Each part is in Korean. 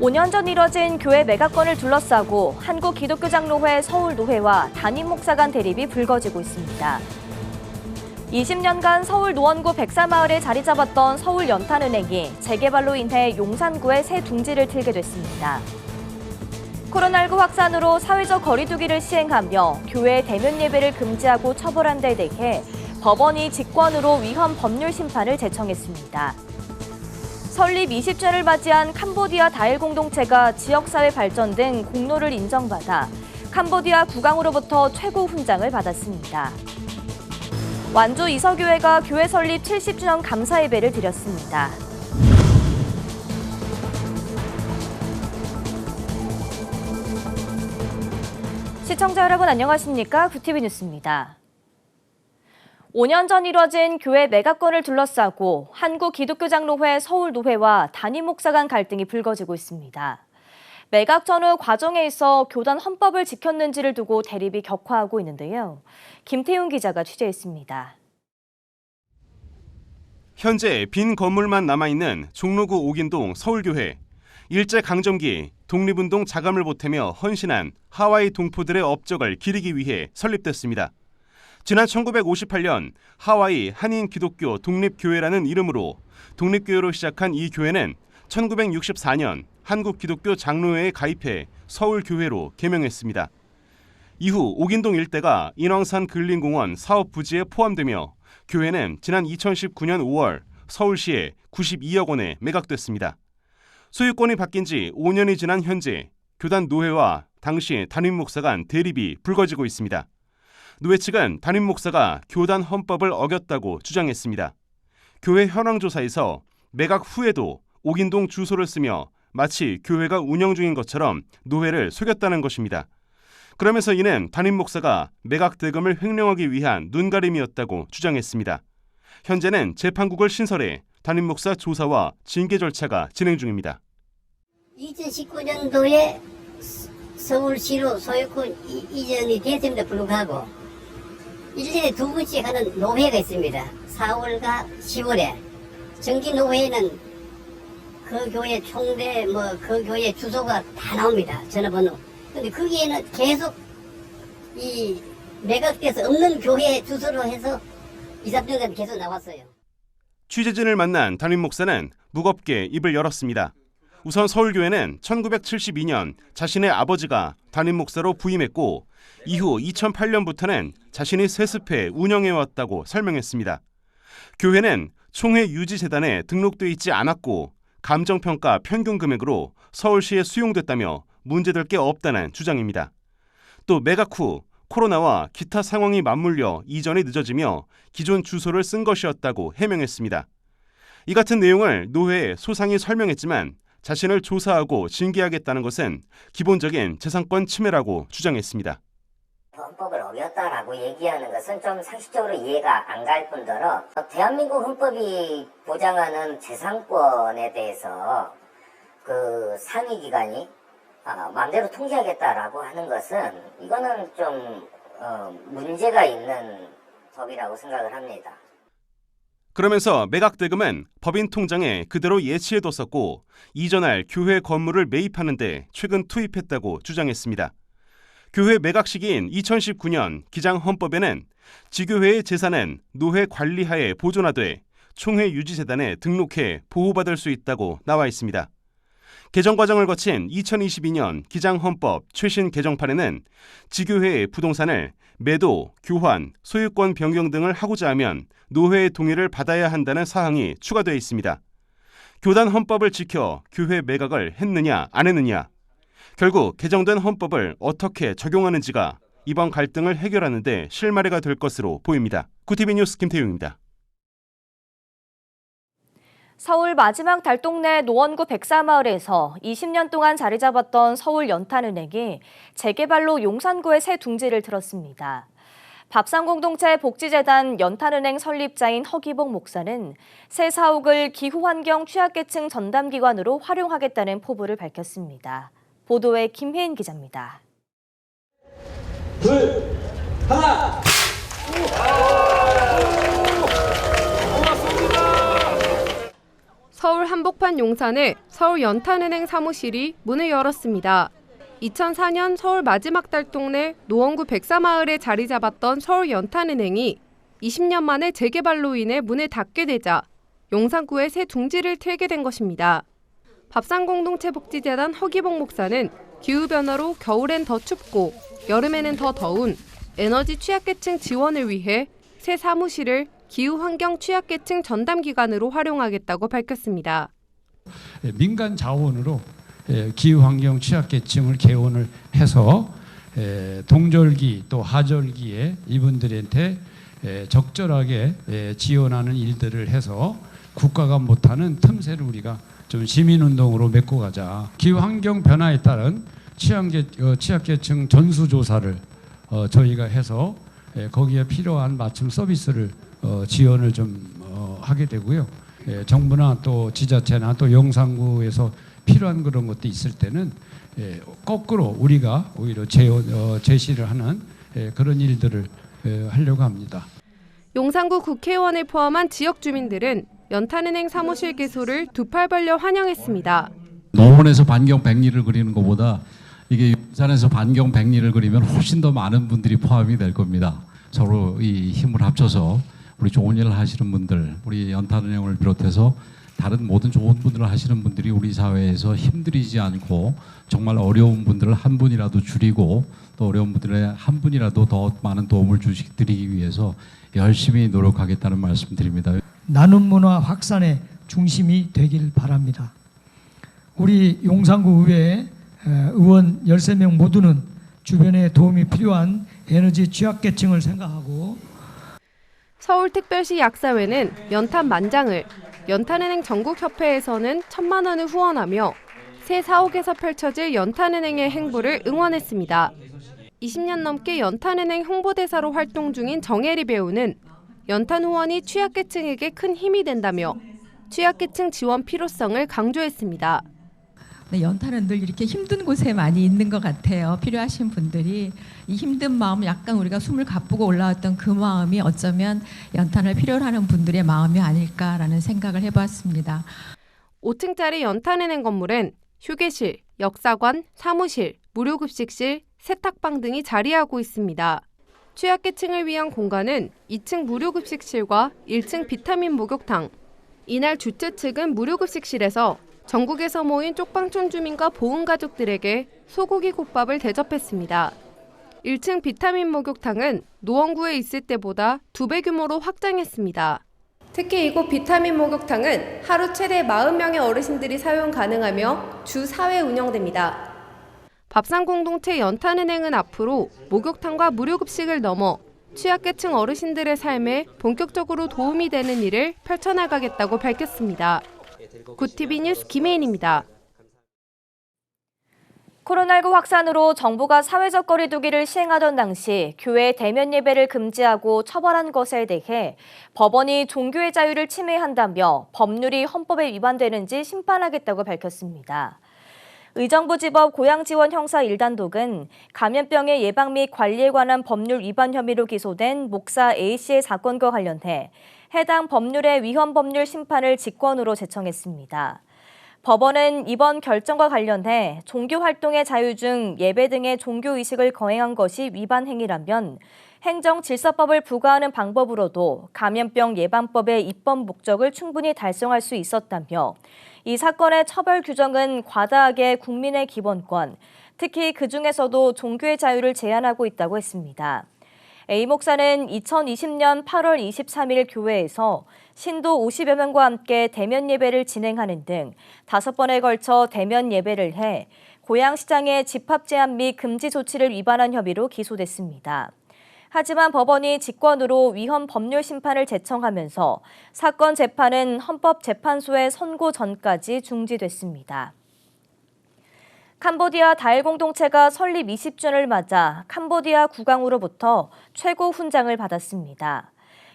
5년 전 이뤄진 교회 매각건을 둘러싸고 한국 기독교 장로회 서울 노회와 담임 목사 간 대립이 불거지고 있습니다. 20년간 서울 노원구 백사마을에 자리 잡았던 서울 연탄은행이 재개발로 인해 용산구에 새 둥지를 틀게 됐습니다. 코로나19 확산으로 사회적 거리두기를 시행하며 교회 대면 예배를 금지하고 처벌한 데 대해 법원이 직권으로 위헌 법률 심판을 제청했습니다. 설립 20주년을 맞이한 캄보디아 다일 공동체가 지역사회 발전 등 공로를 인정받아 캄보디아 국왕으로부터 최고 훈장을 받았습니다. 완주 이서교회가 교회 설립 70주년 감사 예배를 드렸습니다. 시청자 여러분 안녕하십니까? 구티비 뉴스입니다. 5년 전 이뤄진 교회 매각건을 둘러싸고 한국 기독교 장로회 서울 노회와 담임 목사 간 갈등이 불거지고 있습니다. 매각 전후 과정에 있어 교단 헌법을 지켰는지를 두고 대립이 격화하고 있는데요. 김태훈 기자가 취재했습니다. 현재 빈 건물만 남아있는 종로구 옥인동 서울교회. 일제 강점기 독립운동 자감을 보태며 헌신한 하와이 동포들의 업적을 기리기 위해 설립됐습니다. 지난 1958년 하와이 한인 기독교 독립교회라는 이름으로 독립교회로 시작한 이 교회는 1964년 한국 기독교 장로회에 가입해 서울교회로 개명했습니다. 이후 옥인동 일대가 인왕산 근린공원 사업 부지에 포함되며 교회는 지난 2019년 5월 서울시에 92억 원에 매각됐습니다. 소유권이 바뀐 지 5년이 지난 현재 교단 노회와 당시 담임 목사 간 대립이 불거지고 있습니다. 노회 측은 담임 목사가 교단 헌법을 어겼다고 주장했습니다. 교회 현황 조사에서 매각 후에도 옥인동 주소를 쓰며 마치 교회가 운영 중인 것처럼 노회를 속였다는 것입니다. 그러면서 이는 담임 목사가 매각 대금을 횡령하기 위한 눈가림이었다고 주장했습니다. 현재는 재판국을 신설해 담임 목사 조사와 징계 절차가 진행 중입니다. 2019년도에 서울시로 소유권 이- 이전이 됐음에도 불구하고 1년에 두 번씩 하는 노회가 있습니다. 4월과 10월에 정기 노회에는 그 교회 총대 뭐 그 교회 주소가 다 나옵니다. 전화번호. 근데 거기에는 계속 이 매각돼서 없는 교회 주소로 해서 2, 3년간 계속 나왔어요. 취재진을 만난 담임 목사는 무겁게 입을 열었습니다. 우선 서울교회는 1972년 자신의 아버지가 담임 목사로 부임했고 이후 2008년부터는 자신이 세습해 운영해왔다고 설명했습니다. 교회는 총회 유지재단에 등록돼 있지 않았고 감정평가 평균 금액으로 서울시에 수용됐다며 문제될 게 없다는 주장입니다. 또 매각 후 코로나와 기타 상황이 맞물려 이전이 늦어지며 기존 주소를 쓴 것이었다고 해명했습니다. 이 같은 내용을 노회에 소상히 설명했지만 자신을 조사하고 징계하겠다는 것은 기본적인 재산권 침해라고 주장했습니다. 헌법을 어겼다라고 얘기하는 것은 좀 상식적으로 이해가 안 갈 뿐더러 대한민국 헌법이 보장하는 재산권에 대해서 그 상위 기관이 아, 마음대로 통제하겠다라고 하는 것은 이거는 좀 어, 문제가 있는 법이라고 생각을 합니다. 그러면서 매각 대금은 법인 통장에 그대로 예치해뒀었고 이전할 교회 건물을 매입하는데 최근 투입했다고 주장했습니다. 교회 매각 시기인 2019년 기장 헌법에는 지교회의 재산은 노회 관리하에 보존하되 총회 유지재단에 등록해 보호받을 수 있다고 나와 있습니다. 개정 과정을 거친 2022년 기장 헌법 최신 개정판에는 지교회의 부동산을 매도, 교환, 소유권 변경 등을 하고자 하면 노회의 동의를 받아야 한다는 사항이 추가되어 있습니다. 교단 헌법을 지켜 교회 매각을 했느냐 안 했느냐 결국 개정된 헌법을 어떻게 적용하는지가 이번 갈등을 해결하는 데 실마리가 될 것으로 보입니다. 구티비 뉴스 김태용입니다. 서울 마지막 달동네 노원구 백사마을에서 20년 동안 자리 잡았던 서울 연탄은행이 재개발로 용산구에 새 둥지를 틀었습니다. 밥상공동체 복지재단 연탄은행 설립자인 허기복 목사는 새 사옥을 기후환경 취약계층 전담기관으로 활용하겠다는 포부를 밝혔습니다. 보도에 김혜인 기자입니다. 둘, 하나. 서울 한복판 용산의 서울 연탄은행 사무실이 문을 열었습니다. 2004년 서울 마지막 달 동네 노원구 백사마을에 자리 잡았던 서울 연탄은행이 20년 만에 재개발로 인해 문을 닫게 되자 용산구에 새 둥지를 틀게 된 것입니다. 밥상공동체 복지재단 허기봉 목사는 기후변화로 겨울엔 더 춥고 여름에는 더 더운 에너지 취약계층 지원을 위해 새 사무실을 기후환경 취약계층 전담기관으로 활용하겠다고 밝혔습니다. 예, 민간 자원으로 예, 기후환경 취약계층을 개원을 해서 예, 동절기 또 하절기에 이분들한테 예, 적절하게 예, 지원하는 일들을 해서 국가가 못하는 틈새를 우리가 좀 시민운동으로 메꿔 가자. 기후환경 변화에 따른 취약계, 어, 취약계층 전수조사를 어, 저희가 해서 예, 거기에 필요한 맞춤 서비스를 어, 지원을 좀 어, 하게 되고요. 예, 정부나 또 지자체나 또 용산구에서 필요한 그런 것도 있을 때는 예, 거꾸로 우리가 오히려 제, 어, 제시를 하는 예, 그런 일들을 예, 하려고 합니다. 용산구 국회의원을 포함한 지역 주민들은 연탄은행 사무실 개소를 두 팔 벌려 환영했습니다. 노원에서 반경 백리를 그리는 것보다 이게 용산에서 반경 백리를 그리면 훨씬 더 많은 분들이 포함이 될 겁니다. 서로 이 힘을 합쳐서 우리 좋은 일을 하시는 분들, 우리 연탄은행을 비롯해서 다른 모든 좋은 분들을 하시는 분들이 우리 사회에서 힘들이지 않고 정말 어려운 분들을 한 분이라도 줄이고 또 어려운 분들의 한 분이라도 더 많은 도움을 주시 드리기 위해서 열심히 노력하겠다는 말씀드립니다. 나눔 문화 확산의 중심이 되길 바랍니다. 우리 용산구 의회 의원 13명 모두는 주변에 도움이 필요한 에너지 취약계층을 생각하고 서울특별시 약사회는 연탄 만장을, 연탄은행 전국협회에서는 천만 원을 후원하며 새 사옥에서 펼쳐질 연탄은행의 행보를 응원했습니다. 20년 넘게 연탄은행 홍보대사로 활동 중인 정혜리 배우는 연탄 후원이 취약계층에게 큰 힘이 된다며 취약계층 지원 필요성을 강조했습니다. 네, 연탄은 늘 이렇게 힘든 곳에 많이 있는 것 같아요. 필요하신 분들이 이 힘든 마음 약간 우리가 숨을 가쁘고 올라왔던 그 마음이 어쩌면 연탄을 필요로 하는 분들의 마음이 아닐까라는 생각을 해봤습니다. 5층짜리 연탄은행 건물엔 휴게실, 역사관, 사무실, 무료급식실, 세탁방 등이 자리하고 있습니다. 취약계층을 위한 공간은 2층 무료급식실과 1층 비타민 목욕탕. 이날 주최 측은 무료급식실에서 전국에서 모인 쪽방촌 주민과 보훈 가족들에게 소고기 국밥을 대접했습니다. 1층 비타민 목욕탕은 노원구에 있을 때보다 두 배 규모로 확장했습니다. 특히 이곳 비타민 목욕탕은 하루 최대 40명의 어르신들이 사용 가능하며 주 4회 운영됩니다. 밥상 공동체 연탄은행은 앞으로 목욕탕과 무료급식을 넘어 취약계층 어르신들의 삶에 본격적으로 도움이 되는 일을 펼쳐나가겠다고 밝혔습니다. 구티비 뉴스 김혜인입니다. 코로나19 확산으로 정부가 사회적 거리두기를 시행하던 당시 교회 대면 예배를 금지하고 처벌한 것에 대해 법원이 종교의 자유를 침해한다며 법률이 헌법에 위반되는지 심판하겠다고 밝혔습니다. 의정부지법 고양지원 형사 1단독은 감염병의 예방 및 관리에 관한 법률 위반 혐의로 기소된 목사 A씨의 사건과 관련해 해당 법률의 위헌 법률 심판을 직권으로 제청했습니다. 법원은 이번 결정과 관련해 종교 활동의 자유 중 예배 등의 종교 의식을 거행한 것이 위반 행위라면 행정 질서법을 부과하는 방법으로도 감염병 예방법의 입법 목적을 충분히 달성할 수 있었다며 이 사건의 처벌 규정은 과다하게 국민의 기본권, 특히 그 중에서도 종교의 자유를 제한하고 있다고 했습니다. A 목사는 2020년 8월 23일 교회에서 신도 50여 명과 함께 대면 예배를 진행하는 등 다섯 번에 걸쳐 대면 예배를 해 고양시장의 집합 제한 및 금지 조치를 위반한 혐의로 기소됐습니다. 하지만 법원이 직권으로 위헌 법률 심판을 제청하면서 사건 재판은 헌법재판소의 선고 전까지 중지됐습니다. 캄보디아 다일 공동체가 설립 20주년을 맞아 캄보디아 국왕으로부터 최고 훈장을 받았습니다.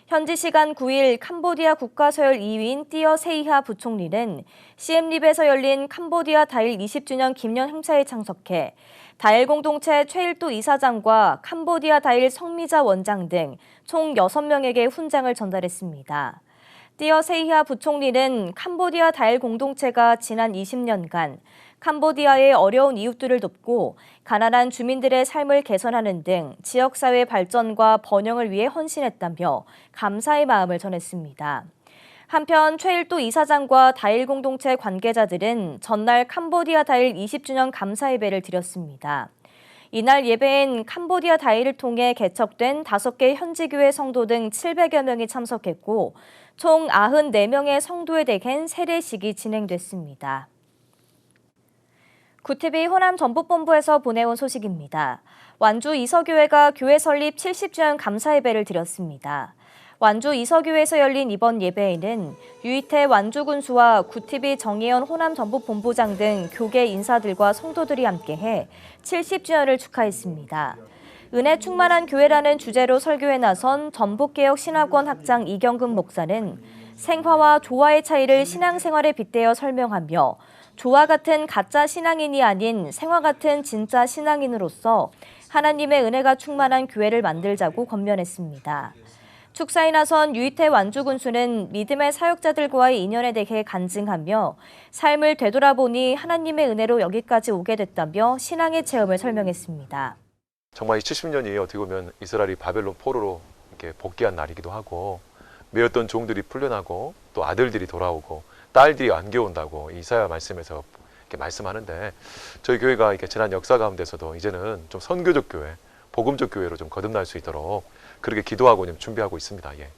현지 시간 9일 캄보디아 국가서열 2위인 띠어 세이하 부총리는 시엠립에서 열린 캄보디아 다일 20주년 기념 행사에 참석해 다일 공동체 최일도 이사장과 캄보디아 다일 성미자 원장 등 총 6명에게 훈장을 전달했습니다. 띠어 세이하 부총리는 캄보디아 다일 공동체가 지난 20년간 캄보디아의 어려운 이웃들을 돕고 가난한 주민들의 삶을 개선하는 등 지역사회 발전과 번영을 위해 헌신했다며 감사의 마음을 전했습니다. 한편 최일도 이사장과 다일 공동체 관계자들은 전날 캄보디아 다일 20주년 감사 예배를 드렸습니다. 이날 예배엔 캄보디아 다일을 통해 개척된 5개 현지교회 성도 등 700여 명이 참석했고 총 94명의 성도에 대한 세례식이 진행됐습니다. 구티비 호남 전북본부에서 보내온 소식입니다. 완주 이서교회가 교회 설립 70주년 감사 예배를 드렸습니다. 완주 이서교회에서 열린 이번 예배에는 유이태 완주 군수와 구티비 정혜연 호남 전북본부장 등 교계 인사들과 성도들이 함께해 70주년을 축하했습니다. 은혜 충만한 교회라는 주제로 설교에 나선 전북개혁 신학원 학장 이경근 목사는 생화와 조화의 차이를 신앙생활에 빗대어 설명하며 조화 같은 가짜 신앙인이 아닌 생화 같은 진짜 신앙인으로서 하나님의 은혜가 충만한 교회를 만들자고 권면했습니다. 축사에 나선 유이태 완주 군수는 믿음의 사역자들과의 인연에 대해 간증하며 삶을 되돌아보니 하나님의 은혜로 여기까지 오게 됐다며 신앙의 체험을 설명했습니다. 정말 이 70년이 어떻게 보면 이스라엘이 바벨론 포로로 이렇게 복귀한 날이기도 하고 매였던 종들이 풀려나고 또 아들들이 돌아오고 딸들이 안겨온다고 이사야 말씀에서 이렇게 말씀하는데 저희 교회가 이렇게 지난 역사 가운데서도 이제는 좀 선교적 교회, 복음적 교회로 좀 거듭날 수 있도록 그렇게 기도하고 좀 준비하고 있습니다. 예.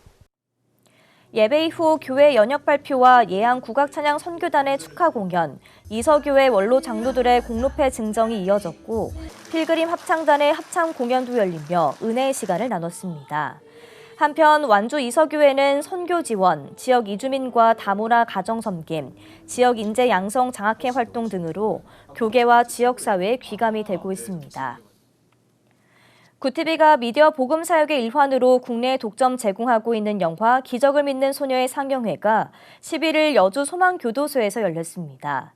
예배 이후 교회 연역 발표와 예안 국악 찬양 선교단의 축하 공연, 이서교회 원로 장로들의 공로패 증정이 이어졌고 필그림 합창단의 합창 공연도 열리며 은혜의 시간을 나눴습니다. 한편 완주 이서교회는 선교 지원, 지역 이주민과 다문화 가정 섬김, 지역 인재 양성 장학회 활동 등으로 교계와 지역 사회에 귀감이 되고 있습니다. 구티비가 미디어 복음 사역의 일환으로 국내에 독점 제공하고 있는 영화 기적을 믿는 소녀의 상영회가 11일 여주 소망교도소에서 열렸습니다.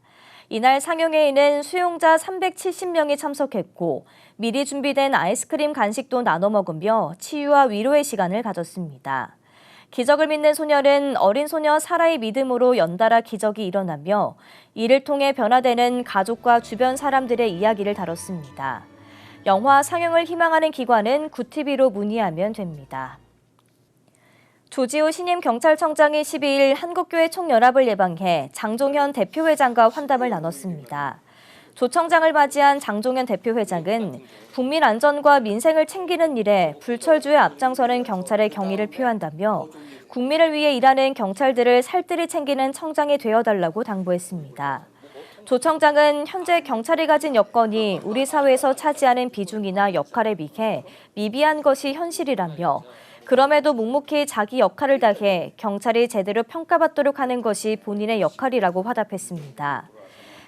이날 상영회에는 수용자 370명이 참석했고 미리 준비된 아이스크림 간식도 나눠 먹으며 치유와 위로의 시간을 가졌습니다. 기적을 믿는 소녀는 어린 소녀 사라의 믿음으로 연달아 기적이 일어나며 이를 통해 변화되는 가족과 주변 사람들의 이야기를 다뤘습니다. 영화 상영을 희망하는 기관은 구티비로 문의하면 됩니다. 조지호 신임 경찰청장이 12일 한국교회 총연합을 예방해 장종현 대표회장과 환담을 나눴습니다. 조 청장을 맞이한 장종현 대표회장은 국민 안전과 민생을 챙기는 일에 불철주에 앞장서는 경찰의 경의를 표한다며 국민을 위해 일하는 경찰들을 살뜰히 챙기는 청장이 되어달라고 당부했습니다. 조 청장은 현재 경찰이 가진 여건이 우리 사회에서 차지하는 비중이나 역할에 비해 미비한 것이 현실이라며 그럼에도 묵묵히 자기 역할을 다해 경찰이 제대로 평가받도록 하는 것이 본인의 역할이라고 화답했습니다.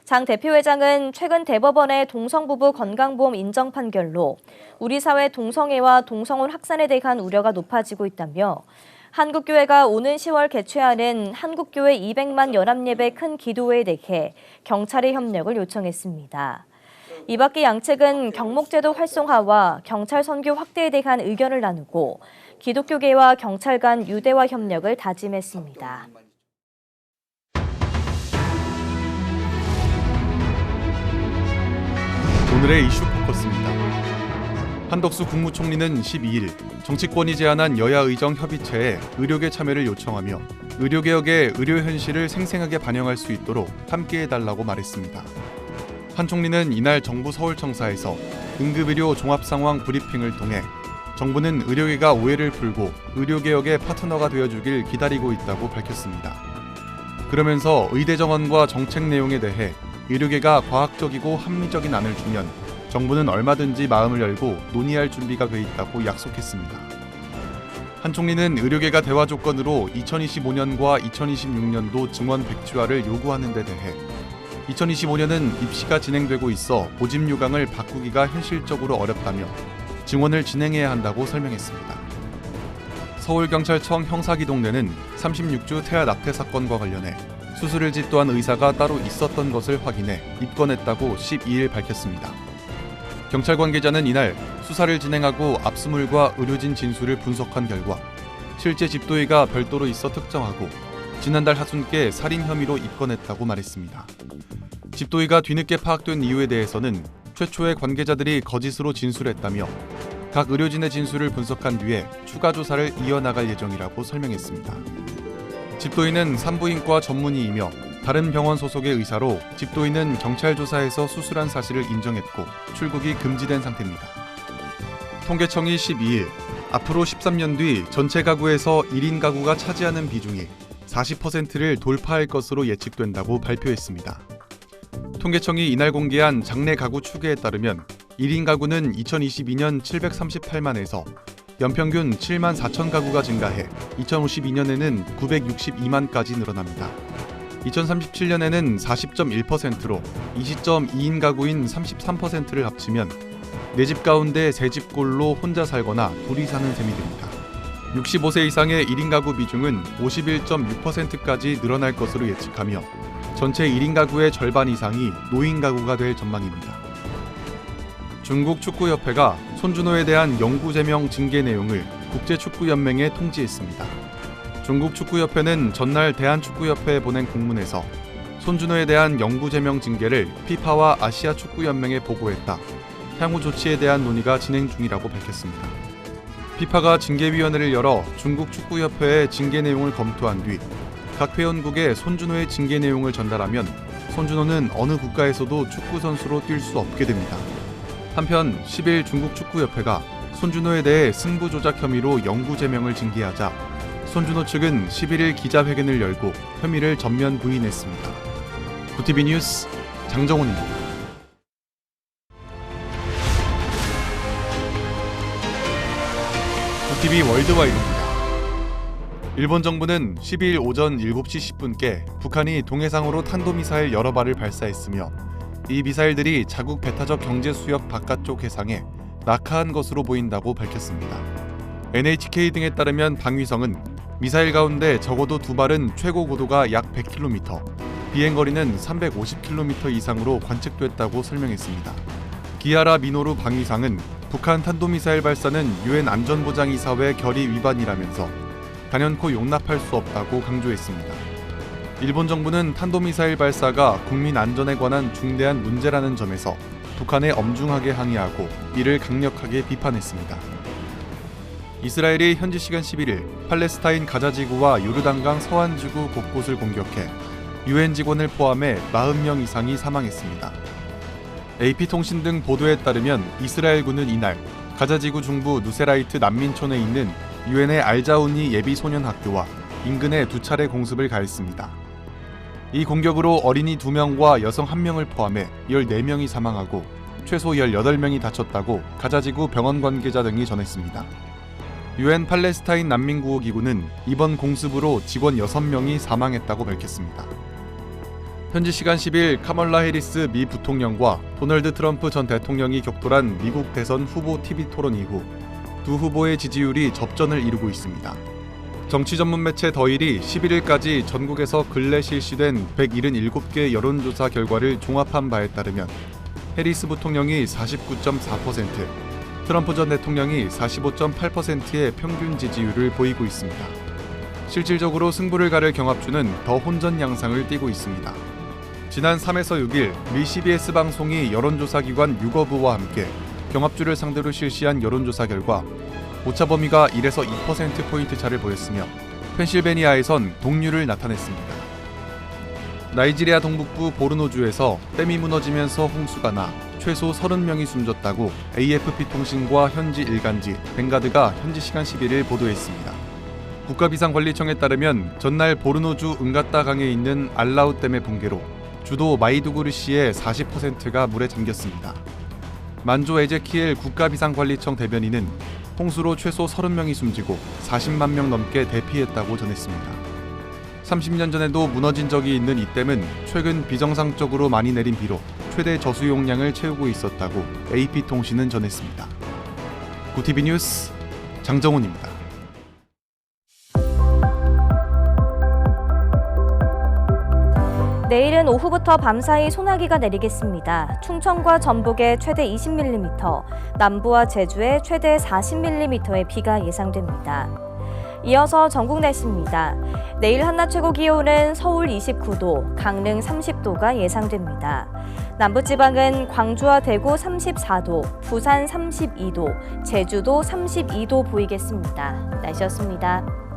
장 대표회장은 최근 대법원의 동성부부 건강보험 인정 판결로 우리 사회 동성애와 동성혼 확산에 대한 우려가 높아지고 있다며 한국교회가 오는 10월 개최하는 한국교회 200만 연합예배 큰 기도회에 대해 경찰의 협력을 요청했습니다. 이 밖에 양측은 경목제도 활성화와 경찰 선교 확대에 대한 의견을 나누고 기독교계와 경찰 간 유대화 협력을 다짐했습니다. 오늘의 이슈 포커스입니다. 한덕수 국무총리는 12일 정치권이 제안한 여야 의정 협의체에 의료계 참여를 요청하며 의료개혁의 의료 현실을 생생하게 반영할 수 있도록 함께해달라고 말했습니다. 한 총리는 이날 정부 서울청사에서 응급의료 종합상황 브리핑을 통해 정부는 의료계가 오해를 풀고 의료개혁의 파트너가 되어주길 기다리고 있다고 밝혔습니다. 그러면서 의대 정원과 정책 내용에 대해 의료계가 과학적이고 합리적인 안을 주면 정부는 얼마든지 마음을 열고 논의할 준비가 돼 있다고 약속했습니다. 한 총리는 의료계가 대화 조건으로 2025년과 2026년도 증원 백지화를 요구하는 데 대해 2025년은 입시가 진행되고 있어 보집 요강을 바꾸기가 현실적으로 어렵다며 증원을 진행해야 한다고 설명했습니다. 서울경찰청 형사기동대는 36주 태아 낙태 사건과 관련해 수술을 집도한 의사가 따로 있었던 것을 확인해 입건했다고 12일 밝혔습니다. 경찰 관계자는 이날 수사를 진행하고 압수물과 의료진 진술을 분석한 결과 실제 집도의가 별도로 있어 특정하고 지난달 하순께 살인 혐의로 입건했다고 말했습니다. 집도의가 뒤늦게 파악된 이유에 대해서는 최초의 관계자들이 거짓으로 진술했다며 각 의료진의 진술을 분석한 뒤에 추가 조사를 이어나갈 예정이라고 설명했습니다. 집도인은 산부인과 전문의이며 다른 병원 소속의 의사로 집도인은 경찰 조사에서 수술한 사실을 인정했고 출국이 금지된 상태입니다. 통계청이 12일 앞으로 13년 뒤 전체 가구에서 1인 가구가 차지하는 비중이 40%를 돌파할 것으로 예측된다고 발표했습니다. 통계청이 이날 공개한 장내 가구 추계에 따르면 1인 가구는 2022년 738만에서 연평균 7만 4천 가구가 증가해 2052년에는 962만까지 늘어납니다. 2037년에는 40.1%로 이 시점 2인 가구인 33%를 합치면 네집 가운데 세 집꼴로 혼자 살거나 둘이 사는 셈이 됩니다. 65세 이상의 1인 가구 비중은 51.6%까지 늘어날 것으로 예측하며 전체 1인 가구의 절반 이상이 노인 가구가 될 전망입니다. 중국 축구협회가 손준호에 대한 영구 제명 징계 내용을 국제축구연맹에 통지했습니다. 중국 축구협회는 전날 대한축구협회에 보낸 공문에서 손준호에 대한 영구 제명 징계를 피파와 아시아 축구연맹에 보고했다. 향후 조치에 대한 논의가 진행 중이라고 밝혔습니다. 피파가 징계위원회를 열어 중국 축구협회의 징계 내용을 검토한 뒤 각 회원국에 손준호의 징계 내용을 전달하면 손준호는 어느 국가에서도 축구 선수로 뛸 수 없게 됩니다. 한편 10일 중국 축구협회가 손준호에 대해 승부 조작 혐의로 영구 제명을 징계하자 손준호 측은 11일 기자회견을 열고 혐의를 전면 부인했습니다. 구티비 뉴스 장정훈입니다. 구티비 월드와이드입니다. 일본 정부는 12일 오전 7시 10분께 북한이 동해상으로 탄도미사일 여러 발을 발사했으며 이 미사일들이 자국 배타적 경제 수역 바깥쪽 해상에 낙하한 것으로 보인다고 밝혔습니다. NHK 등에 따르면 방위성은 미사일 가운데 적어도 두 발은 최고 고도가 약 100km, 비행 거리는 350km 이상으로 관측됐다고 설명했습니다. 기아라 미노루 방위상은 북한 탄도미사일 발사는 유엔 안전보장이사회 결의 위반이라면서 단연코 용납할 수 없다고 강조했습니다. 일본 정부는 탄도미사일 발사가 국민 안전에 관한 중대한 문제라는 점에서 북한에 엄중하게 항의하고 이를 강력하게 비판했습니다. 이스라엘이 현지 시간 11일 팔레스타인 가자 지구와 요르단강 서안 지구 곳곳을 공격해 유엔 직원을 포함해 40명 이상이 사망했습니다. AP통신 등 보도에 따르면 이스라엘군은 이날 가자 지구 중부 누세라이트 난민촌에 있는 유엔의 알자우니 예비 소년 학교와 인근에 두 차례 공습을 가했습니다. 이 공격으로 어린이 2명과 여성 1명을 포함해 14명이 사망하고 최소 18명이 다쳤다고 가자지구 병원 관계자 등이 전했습니다. 유엔 팔레스타인 난민구호 기구는 이번 공습으로 직원 6명이 사망했다고 밝혔습니다. 현지 시간 10일 카멀라 해리스 미 부통령과 도널드 트럼프 전 대통령이 격돌한 미국 대선 후보 TV 토론 이후 두 후보의 지지율이 접전을 이루고 있습니다. 정치 전문 매체 더일이 11일까지 전국에서 근래 실시된 177개 여론조사 결과를 종합한 바에 따르면 해리스 부통령이 49.4%, 트럼프 전 대통령이 45.8%의 평균 지지율을 보이고 있습니다. 실질적으로 승부를 가를 경합주는 더 혼전 양상을 띠고 있습니다. 지난 3에서 6일 미 CBS 방송이 여론조사 기관 유거부와 함께 경합주를 상대로 실시한 여론조사 결과 오차 범위가 1에서 2%포인트 차를 보였으며 펜실베니아에선 동률을 나타냈습니다. 나이지리아 동북부 보르노주에서 댐이 무너지면서 홍수가 나 최소 30명이 숨졌다고 AFP 통신과 현지 일간지 벵가드가 현지 시간 11일 보도했습니다. 국가비상관리청에 따르면 전날 보르노주 은가따 강에 있는 알라우 댐의 붕괴로 주도 마이두구르시의 40%가 물에 잠겼습니다. 만조 에제키엘 국가비상관리청 대변인은 홍수로 최소 30명이 숨지고 40만 명 넘게 대피했다고 전했습니다. 30년 전에도 무너진 적이 있는 이 댐은 최근 비정상적으로 많이 내린 비로 최대 저수 용량을 채우고 있었다고 AP통신은 전했습니다. 구티비 뉴스 장정훈입니다. 내일은 오후부터 밤사이 소나기가 내리겠습니다. 충청과 전북에 최대 20mm, 남부와 제주에 최대 40mm의 비가 예상됩니다. 이어서 전국 날씨입니다. 내일 한낮 최고 기온은 서울 29도, 강릉 30도가 예상됩니다. 남부지방은 광주와 대구 34도, 부산 32도, 제주도 32도 보이겠습니다. 날씨였습니다.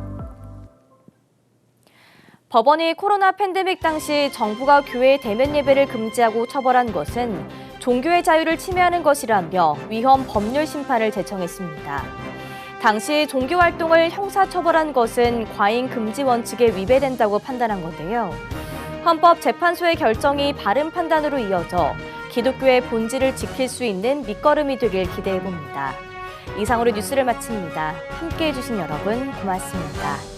법원이 코로나 팬데믹 당시 정부가 교회 대면 예배를 금지하고 처벌한 것은 종교의 자유를 침해하는 것이라며 위헌 법률 심판을 제청했습니다. 당시 종교 활동을 형사 처벌한 것은 과잉 금지 원칙에 위배된다고 판단한 건데요. 헌법재판소의 결정이 바른 판단으로 이어져 기독교의 본질을 지킬 수 있는 밑거름이 되길 기대해 봅니다. 이상으로 뉴스를 마칩니다. 함께 해주신 여러분 고맙습니다.